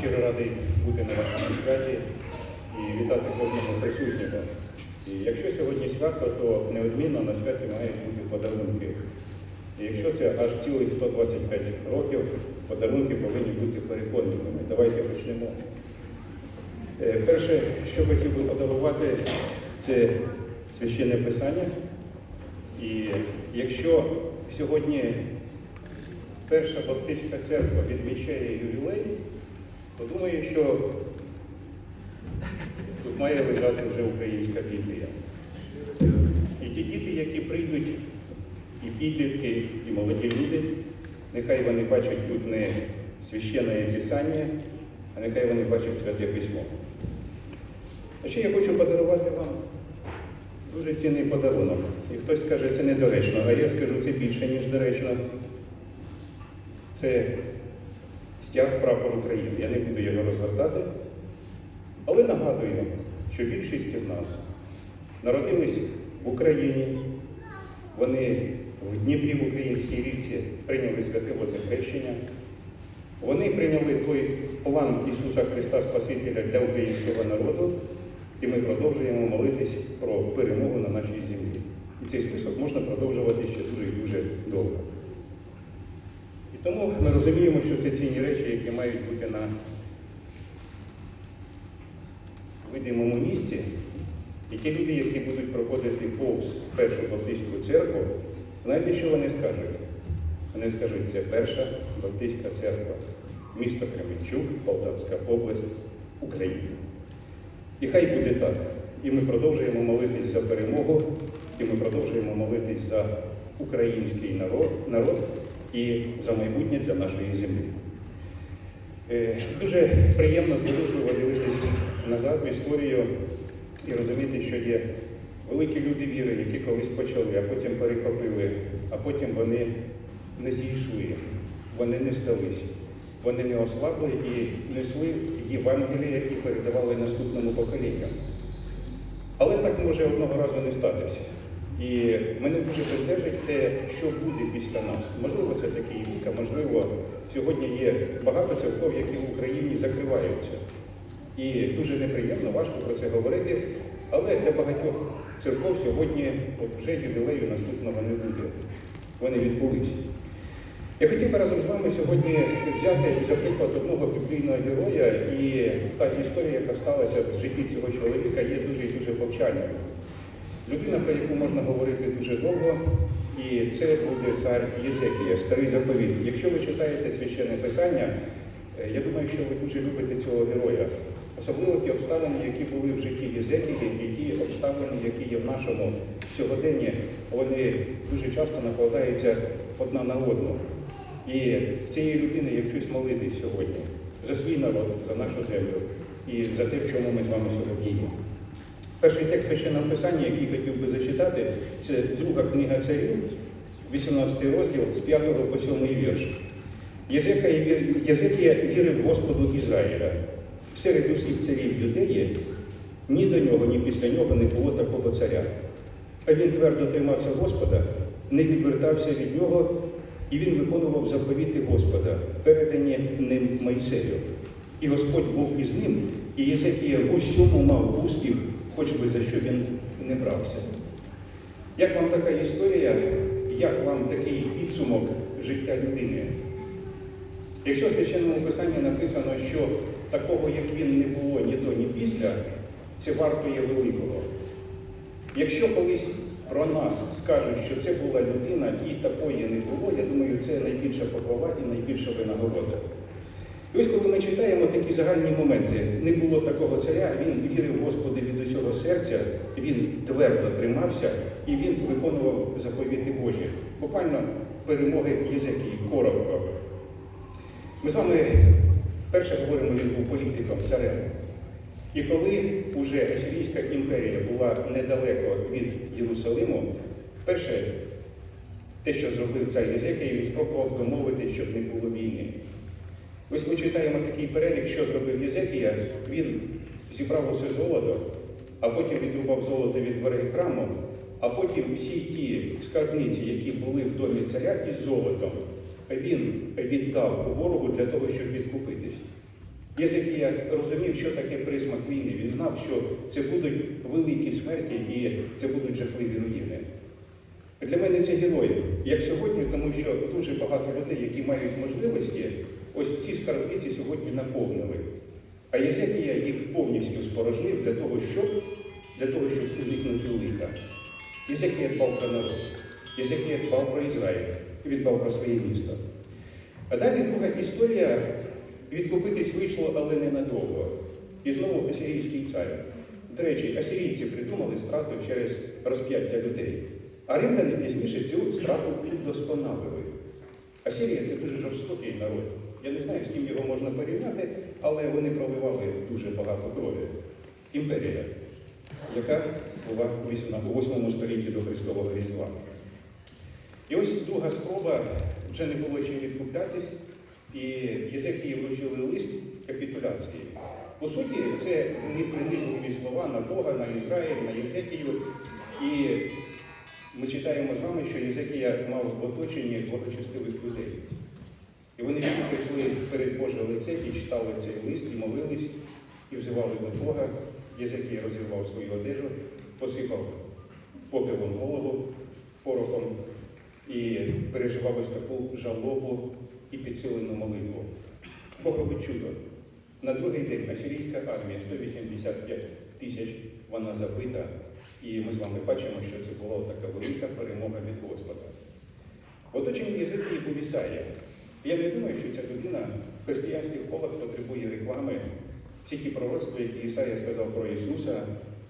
Щиро радий бути на вашому святі і вітати кожного присутнього. І якщо сьогодні свято, то неодмінно на святі мають бути подарунки. І якщо це аж цілих 125 років, подарунки повинні бути переконливими. Давайте почнемо. Е, Перше, що хотів би подарувати, це священне писання. І якщо сьогодні Перша Баптистська церква відмічає ювілей, то думаю, що тут має лежати вже українська Біблія. І ті діти, які прийдуть, і підлітки, і молоді люди, нехай вони бачать тут не священне писання, а нехай вони бачать святе письмо. А ще я хочу подарувати вам дуже цінний подарунок. І хтось скаже, це недоречно, а я скажу, це більше, ніж доречно. Це стяг прапор України. Я не буду його розгортати, але нагадую, що більшість із нас народились в Україні, вони в Дніпрі в Українській річці прийняли святе водне хрещення. Вони прийняли той план Ісуса Христа Спасителя для українського народу, і ми продовжуємо молитись про перемогу на нашій землі. І цей список можна продовжувати ще дуже і дуже довго. Тому ми розуміємо, що це цінні речі, які мають бути на видимому місці. І ті люди, які будуть проходити повз першу баптистську церкву, знаєте, що вони скажуть? Вони скажуть, це перша баптистська церква, місто Кременчук, Полтавська область, Україна. І хай буде так. І ми продовжуємо молитись за перемогу, і ми продовжуємо молитись за український народ, народ і за майбутнє для нашої землі. Е, Дуже приємно, зворушливо дивитися назад в історію і розуміти, що є великі люди віри, які колись почали, а потім перехопили, а потім вони не зійшли, вони не здались, вони не ослабли і несли Євангеліє і передавали наступному поколінню. Але так може одного разу не статися. І мене дуже бентежить те, що буде після нас. Можливо, це такий вік, а можливо, сьогодні є багато церков, які в Україні закриваються. І дуже неприємно, важко про це говорити. Але для багатьох церков сьогодні вже ювілею наступного не буде. Вони відбулись. Я хотів би разом з вами сьогодні взяти за приклад одного біблійного героя, і та історія, яка сталася в житті цього чоловіка, є дуже і дуже повчальною. Людина, про яку можна говорити дуже довго, і це буде цар Єзекія, старий заповіт. Якщо ви читаєте священне писання, е, я думаю, що ви дуже любите цього героя. Особливо ті обставини, які були в житті Єзекії, і ті обставини, які є в нашому сьогоденні, вони дуже часто накладаються одна на одну. І цієї людини я вчусь молитись сьогодні за свій народ, за нашу землю і за те, в чому ми з вами сьогодні є. Перший текст священного писання, який хотів би зачитати, це друга книга царів, 18 розділ з 5 по 7 вірш. Єзекія вір- вірив Господу Ізраїля. Серед усіх царів Юдеї ні до нього, ні після нього не було такого царя. А він твердо тримався Господа, не відвертався від нього, і він виконував заповіти Господа, передані ним Моїсею. І Господь був із ним, і Єзекія в усьому мав успіх, хоч би за що він не брався. Як вам така історія, як вам такий підсумок життя людини? Якщо в священному писанні написано, що такого, як він, не було ні до, ні після, це вартує великого. Якщо колись про нас скажуть, що це була людина і такої не було, я думаю, це найбільша похвала і найбільша винагорода. І ось коли ми читаємо такі загальні моменти, не було такого царя, він вірив Господи від серця, він твердо тримався і він виконував заповіти Божі. Буквально перемоги Єзекії, коротко. Ми з вами перше говоримо, він був політиком, царем. І коли уже Асирійська імперія була недалеко від Єрусалиму, перше, те, що зробив цар Єзекія, він спробував домовитися, щоб не було війни. Ось ми читаємо такий перелік, що зробив Єзекія. Він зібрав усе золото, а потім відрубав золото від дверей храму, а потім всі ті скарбниці, які були в домі царя із золотом, він віддав ворогу для того, щоб відкупитись. Єзекія розумів, що таке присмак війни. Він знав, що це будуть великі смерті і це будуть жахливі руїни. Для мене це герої, як сьогодні, тому що дуже багато людей, які мають можливості, ось ці скарбниці сьогодні наповнили. А Єзекія їх повністю спорожнив для того, щоб, для того, щоб уникнути лиха. Єзекія дбав про народ, Єзекія дбав про Ізраїль і віддбав про своє місто. А далі друга історія відкупитись вийшло, але ненадовго. І знову асирійський цар. До речі, асирійці придумали страту через розп'яття людей. А римляни пізніше цю страту удосконалили. Асирія це дуже жорстокий народ. Я не знаю, з ким його можна порівняти, але вони проливали дуже багато крові. Імперія, яка була у 8 столітті до Христового Різдва. І ось друга спроба вже не було чим відкуплятись, і Єзекії вручили лист капітуляції. По суті, це були принизливі слова на Бога, на Ізраїль, на Єзекію. І ми читаємо з вами, що Єзекія мав в оточенні благочестивих людей. І вони всі прийшли перед Боже лице і читали цей лист, і молились, і взивали до Бога. Єзекія розірвав свою одежу, посипав попелом голову, порохом і переживав ось таку жалобу і підсилену молитву. Бог робить чудо. На другий день асирійська армія 185 тисяч, вона забита. І ми з вами бачимо, що це була така велика перемога від Господа. В оточенні Єзикії був Ісаїя. Я не думаю, що ця людина в християнських колах потребує реклами. Всі ті пророцтва, які Ісаїя сказав про Ісуса,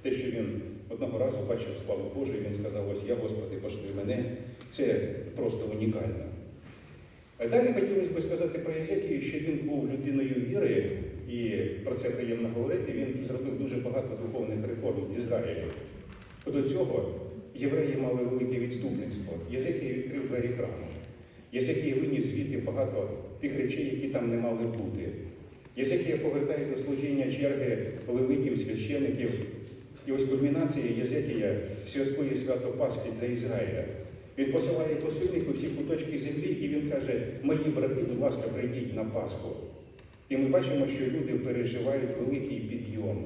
те, що він одного разу бачив славу Божу, і він сказав, ось я, Господи, пошли мене, це просто унікально. А далі хотілося б сказати про Єзекію, що він був людиною віри, і про це приємно говорити. Він зробив дуже багато духовних реформ в Ізраїлі. До цього євреї мали велике відступництво. Єзекія відкрив двері храму. Єзекія виніс звідти багато тих речей, які там не мали бути. Єзекія повертає до служіння черги левитів, священиків. І ось кульмінація Єзекія святкує свято Пасхи для Ізраїля. Він посилає посильних у всі куточки землі, і він каже: Мої брати, будь ласка, прийдіть на Пасху. І ми бачимо, що люди переживають великий підйом.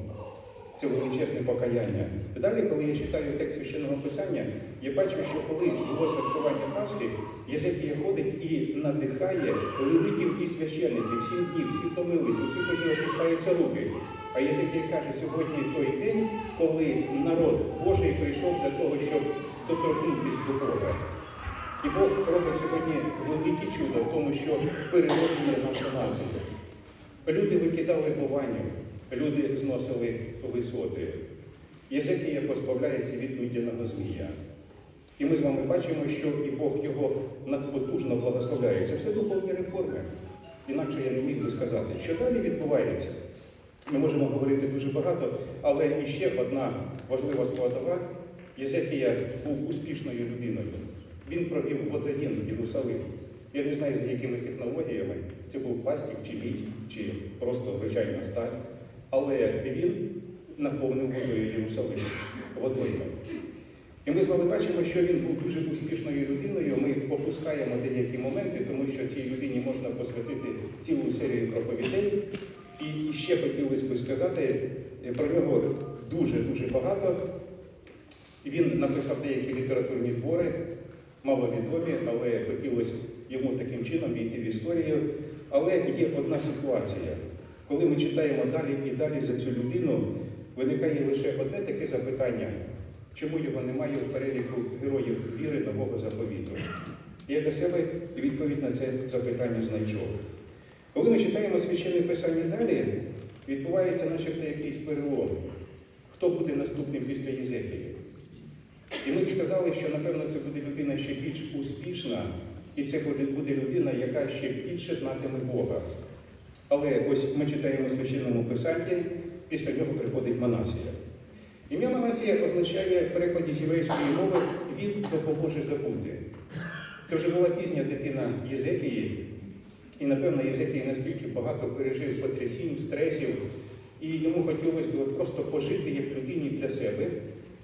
Це величезне покаяння. Далі, коли я читаю текст священного писання, я бачу, що коли було святкування Пасхи, Єзекія ходить і надихає левитів і священиків. Сім днів, всі втомились, у цих уже опускаються руки. А Єзекія каже, сьогодні той день, коли народ Божий прийшов для того, щоб доторкнутися до Бога. І Бог робить сьогодні велике чудо в тому, що перероджує нашу націю. Люди викидали буванню, люди зносили висоти. Єзекія позбавляється від мідяного змія. І ми з вами бачимо, що і Бог його надпотужно благословляє. Це все духовні реформи. Інакше я не міг би сказати, що далі відбувається. Ми можемо говорити дуже багато, але іще одна важлива складова. Єзекія був успішною людиною. Він провів водогін Єрусалим. Я не знаю, за якими технологіями, це був пластик чи мідь, чи просто звичайна сталь. Але він наповнив водою Єрусалим, водою. І ми з вами бачимо, що він був дуже успішною людиною. Ми опускаємо деякі моменти, тому що цій людині можна посвятити цілу серію проповідей. І ще хотілося б сказати про нього дуже-дуже багато. Він написав деякі літературні твори, маловідомі, але хотілося йому таким чином війти в історію. Але є одна ситуація. Коли ми читаємо далі і далі за цю людину, виникає лише одне таке запитання, чому його немає у переліку героїв віри нового заповіту. Я для себе відповідь на це запитання знайшов. Коли ми читаємо священне писання далі, відбувається начебто якийсь перелом. Хто буде наступним після Єзекії? І ми б сказали, що напевно це буде людина ще більш успішна, і це буде, людина, яка ще більше знатиме Бога. Але ось ми читаємо в священному писанні, після нього приходить Манасія. Ім'я Манасія означає в перекладі з єврейської мови він допоможе забути. Це вже була пізня дитина Єзекії, і, напевно, Єзекій настільки багато пережив потрясінь, стресів, і йому хотілося б просто пожити як людині для себе.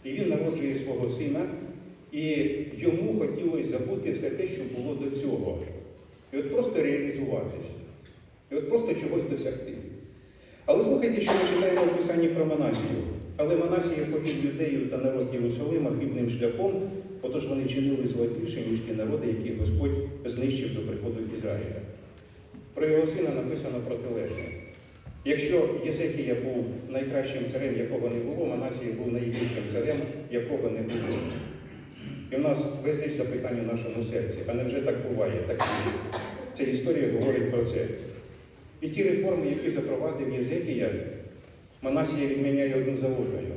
І він народжує свого сина, і йому хотілося забути все те, що було до цього. І от просто реалізуватись. І от просто чогось досягти. Але слухайте, що ми читаємо в Писанні про Манасію. Але Манасія повів юдею та народ Єрусалима хибним шляхом, отож вони чинили зло ніж ті народи, які Господь знищив до приходу Ізраїля. Про його сина написано протилежне. Якщо Єзекія був найкращим царем, якого не було, Манасія був найбільшим царем, якого не було. І в нас безліч запитань у нашому серці. А невже так буває? Так. Ця історія говорить про це. І ті реформи, які запровадив Єзекія, Манасія відміняє одну за одною.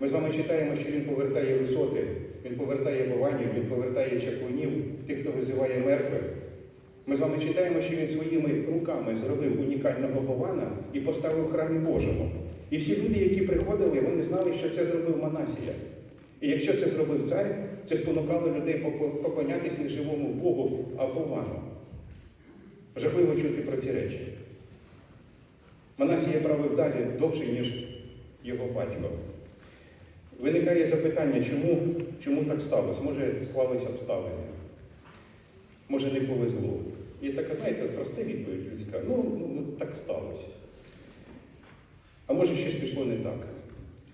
Ми з вами читаємо, що він повертає висоти, він повертає бованів, він повертає чаклунів, тих, хто визиває мертвих. Ми з вами читаємо, що він своїми руками зробив унікального Бована і поставив в храмі Божому. І всі люди, які приходили, вони знали, що це зробив Манасія. І якщо це зробив цар, це спонукало людей поклонятись не живому Богу, а Бовану. Жахливо чути про ці речі. Манасія правив далі довше, ніж його батько. Виникає запитання, чому, чому так сталося? Може, склалися обставини? Може, не повезло. І така, знаєте, проста відповідь людська. Ну, ну, так сталося. А може, щось пішло не так.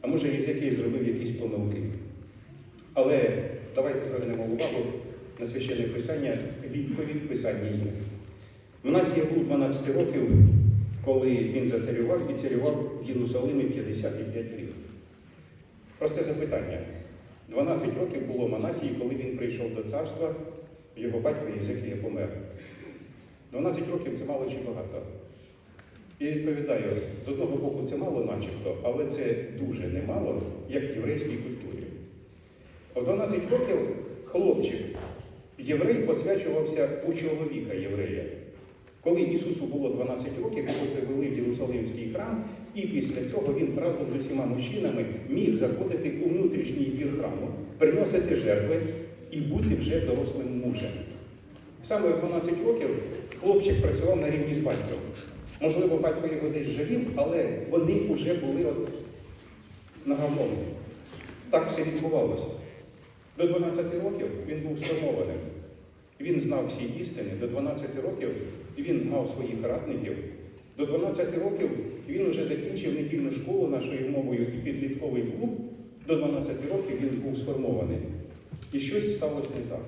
А може, Єзекій зробив якісь помилки. Але давайте звернемо увагу на священне писання, відповідь в писанні є. У нас є був 12 років, коли він зацарював і царював в Єрусалимі 55 років. Просте запитання. 12 років було Манасії, коли він прийшов до царства, його батько Єзекія помер. 12 років це мало чи багато. І відповідаю, з одного боку це мало начебто, але це дуже немало, як в єврейській культурі. У 12 років хлопчик, єврей посвячувався у чоловіка єврея. Коли Ісусу було 12 років, його привели в Єрусалимський храм, і після цього він разом з усіма мужчинами міг заходити у внутрішній двір храму, приносити жертви і бути вже дорослим мужем. Саме в 12 років хлопчик працював на рівні з батьком. Можливо, батько його десь жалів, але вони вже були от на гавному. Так все відбувалося. До 12 років він був сформованим. Він знав всі істини. До 12 років він мав своїх радників. До 12 років він вже закінчив недільну школу нашою мовою і підлітковий клуб. До 12 років він був сформований. І щось сталося не так.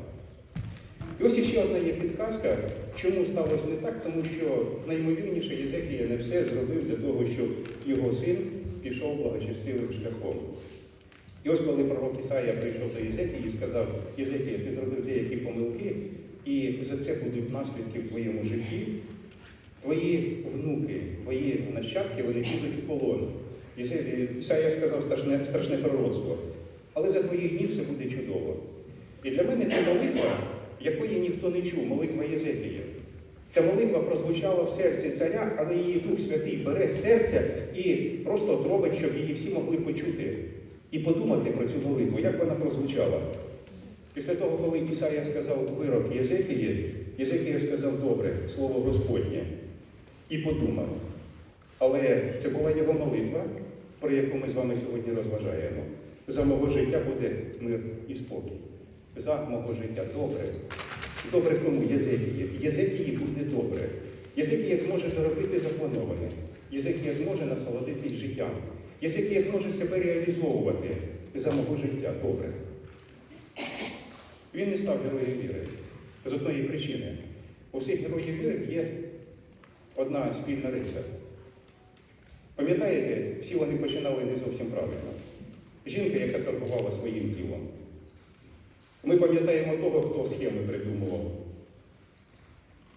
І ось іще одна є підказка, чому сталося не так, тому що наймовірніше Єзекія не все зробив для того, щоб його син пішов благочестивим шляхом. І ось коли пророк Ісая прийшов до Єзекії і сказав, Єзекія, ти зробив деякі помилки, і за це будуть наслідки в твоєму житті. Твої внуки, твої нащадки, вони підуть в полон. Ісая сказав страшне, страшне пророцтво. Але за твоїх днів все буде чудово. І для мене це молитва, якої ніхто не чув, молитва Єзекія. Ця молитва прозвучала в серці царя, але її Дух Святий бере з серця і просто робить, щоб її всі могли почути і подумати про цю молитву, як вона прозвучала. Після того, коли Ісая сказав вирок Єзекії, Єзекія сказав добре, слово Господнє, і подумав. Але це була його молитва, про яку ми з вами сьогодні розважаємо. За мого життя буде мир і спокій. За мого життя добре. Добре кому Єзекії? Єзекії буде добре. Єзекія зможе доробити заплановане. Єзекія зможе насолодитись життям. Єзекія зможе себе реалізовувати за мого життя добре. Він не став героєм віри. З одної причини. У всіх героїв віри є одна спільна риса. Пам'ятаєте, всі вони починали не зовсім правильно. Жінка, яка торгувала своїм тілом. Ми пам'ятаємо того, хто схеми придумував.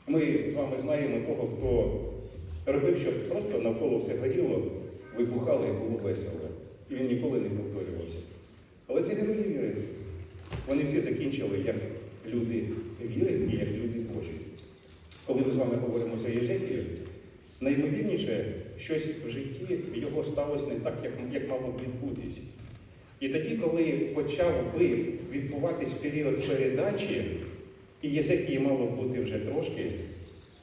Ми з вами знаємо того, хто робив, щоб просто навколо все горіло, вибухало і було весело. І він ніколи не повторювався. Але це герої віри. Вони всі закінчили як люди віри і як люди Божі. Коли ми з вами говоримо за Єжекію, найімовірніше, щось в житті його сталося не так, як, як мало б відбутись. І тоді, коли почав би відбуватись період передачі, і Єзекії мало бути вже трошки,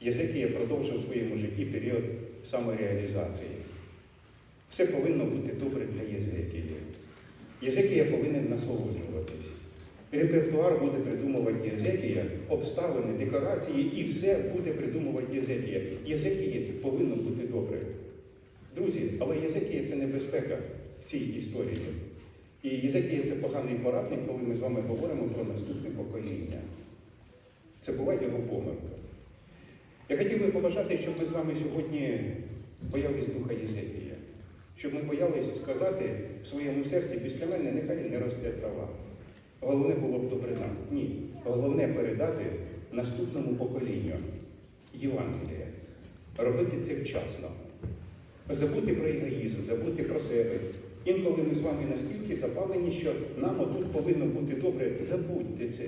Єзекія продовжив в своєму житті період самореалізації. Все повинно бути добре для Єзекії. Єзекія повинен насолоджуватись. Репертуар буде придумувати Єзекія, обставини, декорації і все буде придумувати Єзекія. Єзекії повинно бути добре. Друзі, але Єзекія це небезпека цій історії. І Єзекія це поганий порадник, коли ми з вами говоримо про наступне покоління. Це була його помилка. Я хотів би побажати, щоб ми з вами сьогодні боялись духа Єзекія, щоб ми боялись сказати в своєму серці, після мене нехай не росте трава. Головне було б добрина. Ні. Головне передати наступному поколінню Євангеліє. Робити це вчасно. Забути про егоїзм, забути про себе. Інколи ми з вами настільки запалені, що нам отут повинно бути добре, забудьте це.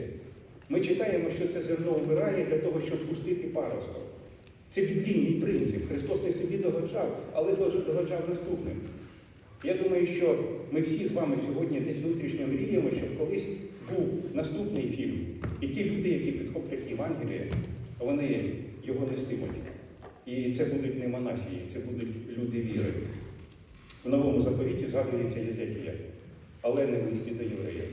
Ми читаємо, що це зерно вбирає для того, щоб пустити паросток. Це біблійний принцип. Христос не собі догоджав, але догоджав наступним. Я думаю, що ми всі з вами сьогодні десь внутрішньо мріємо, щоб колись був наступний фільм. І ті люди, які підхоплять Євангеліє, вони його нестимуть. І це будуть не монасії, це будуть люди віри. В новому заповіті згадується Єзекія, але не в листі до євреїв.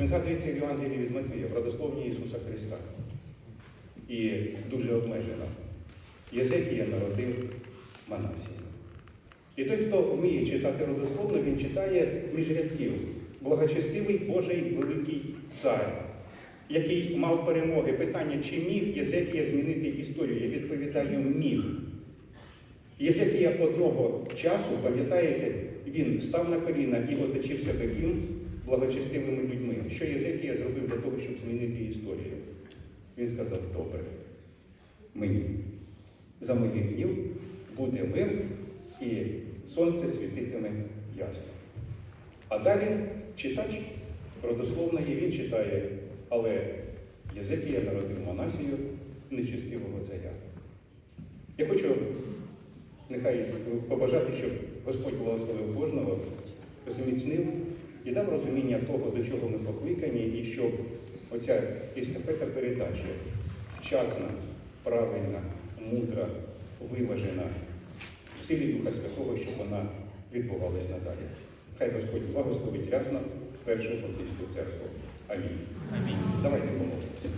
Він згадується в Євангелії від Матвія, в родословні Ісуса Христа. І дуже обмежено. Єзекія народив Манасію. І той, хто вміє читати родословно, він читає між рядків. Благочестивий Божий великий цар, який мав перемоги. Питання, чи міг Єзекія змінити історію? Я відповідаю, міг. Єзекія одного часу, пам'ятаєте, він став на коліна і оточив себе ким? Благочестивими людьми. Що Єзекія зробив для того, щоб змінити історію? Він сказав, добре, мені. За моїх днів буде мир і сонце світитиме ясно. А далі читач родословно є, він читає, але Єзекія народив Манасію нечистивого царя. Я хочу нехай побажати, щоб Господь благословив кожного, зміцнив і дав розуміння того, до чого ми покликані, і щоб оця естафета передачі вчасна, правильна, мудра, виважена, в силі Духа Святого, щоб вона відбувалась надалі. Хай Господь благословить рясно першу баптистську церкву. Амінь. Амінь. Давайте помолимося.